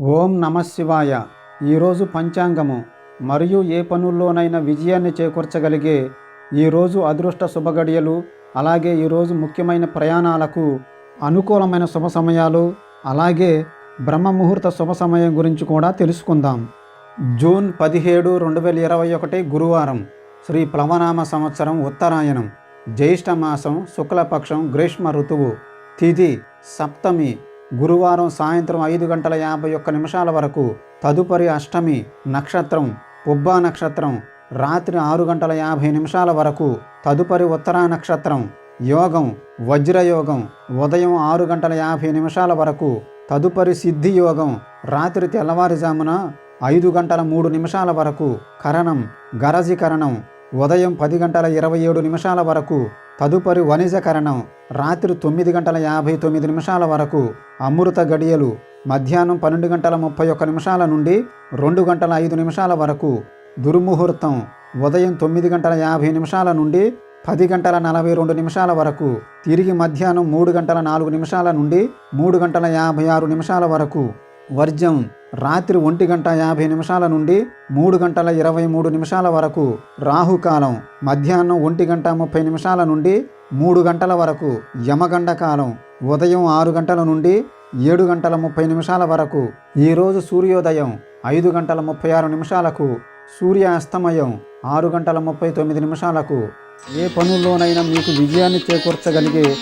ఓం నమ శివాయ. ఈరోజు పంచాంగము. మరియు ఏ పనుల్లోనైనా విజయాన్ని చేకూర్చగలిగే ఈరోజు అదృష్ట శుభగడియలు అలాగే ఈరోజు ముఖ్యమైన ప్రయాణాలకు అనుకూలమైన శుభ సమయాలు అలాగే బ్రహ్మ ముహూర్త శుభ సమయం గురించి కూడా తెలుసుకుందాం. జూన్ పదిహేడు రెండు వేల ఇరవై ఒకటి గురువారం. శ్రీ ప్లవనామ సంవత్సరం ఉత్తరాయణం జ్యేష్ఠమాసం శుక్లపక్షం గ్రీష్మ ఋతువు తిథి సప్తమి గురువారం సాయంత్రం ఐదు గంటల యాభై ఒక్క నిమిషాల వరకు తదుపరి అష్టమి నక్షత్రం పుబ్బా నక్షత్రం రాత్రి ఆరు గంటల యాభై నిమిషాల వరకు తదుపరి ఉత్తరా నక్షత్రం యోగం వజ్రయోగం ఉదయం ఆరు గంటల యాభై నిమిషాల వరకు తదుపరి సిద్ధి యోగం రాత్రి తెల్లవారుజామున ఐదు గంటల మూడు నిమిషాల వరకు కరణం గరజీకరణం ఉదయం పది గంటల ఇరవై ఏడు నిమిషాల వరకు తదుపరి వణిజకరణం రాత్రి తొమ్మిది గంటల యాభై తొమ్మిది నిమిషాల వరకు అమృత గడియలు మధ్యాహ్నం పన్నెండు గంటల ముప్పై ఒక్క నిమిషాల నుండి రెండు గంటల ఐదు నిమిషాల వరకు దుర్ముహూర్తం ఉదయం తొమ్మిది గంటల యాభై నిమిషాల నుండి పది గంటల నలభై రెండు నిమిషాల వరకు తిరిగి మధ్యాహ్నం మూడు గంటల నాలుగు నిమిషాల నుండి మూడు గంటల యాభై ఆరు నిమిషాల వరకు వర్జం రాత్రి ఒంటి గంట యాభై నిమిషాల నుండి మూడు గంటల ఇరవై మూడు నిమిషాల వరకు రాహుకాలం మధ్యాహ్నం ఒంటి గంట ముప్పై నిమిషాల నుండి మూడు గంటల వరకు యమగండ కాలం ఉదయం ఆరు గంటల నుండి ఏడు గంటల ముప్పై నిమిషాల వరకు. ఈరోజు సూర్యోదయం ఐదు గంటల ముప్పై ఆరు నిమిషాలకు సూర్య అస్తమయం ఆరు గంటల ముప్పై తొమ్మిది నిమిషాలకు. ఏ పనుల్లోనైనా మీకు విజయాన్ని చేకూర్చగలిగే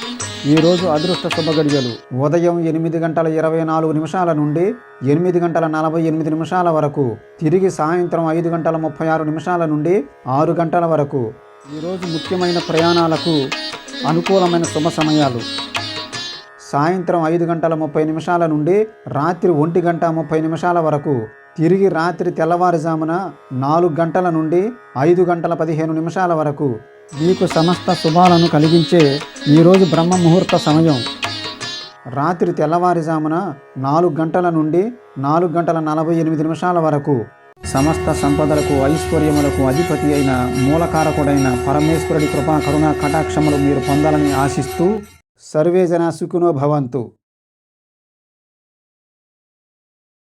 ఈరోజు అదృష్ట శుభగడియలు ఉదయం ఎనిమిది గంటల ఇరవై నాలుగు నిమిషాల నుండి ఎనిమిది గంటల నలభై ఎనిమిది నిమిషాల వరకు. తిరిగి సాయంత్రం ఐదు గంటల ముప్పై ఆరు నిమిషాల నుండి ఆరు గంటల వరకు. ఈరోజు ముఖ్యమైన ప్రయాణాలకు అనుకూలమైన శుభ సమయాలు. సాయంత్రం ఐదు గంటల ముప్పై నిమిషాల నుండి రాత్రి ఒంటి గంట ముప్పై నిమిషాల వరకు. తిరిగి రాత్రి తెల్లవారుజామున నాలుగు గంటల నుండి ఐదు గంటల పదిహేను నిమిషాల వరకు మీకు సమస్త శుభాలను కలిగించే ఈరోజు బ్రహ్మ ముహూర్త సమయం. రాత్రి తెల్లవారుజామున నాలుగు గంటల నుండి నాలుగు గంటల నలభై ఎనిమిది నిమిషాల వరకు సమస్త సంపదలకు ఐశ్వర్యములకు అధిపతి అయిన మూలకారకుడైన పరమేశ్వరుడి కృపా కరుణా కటాక్షములు మీరు పొందాలని ఆశిస్తూ సర్వే జన సుఖినో భవంతు.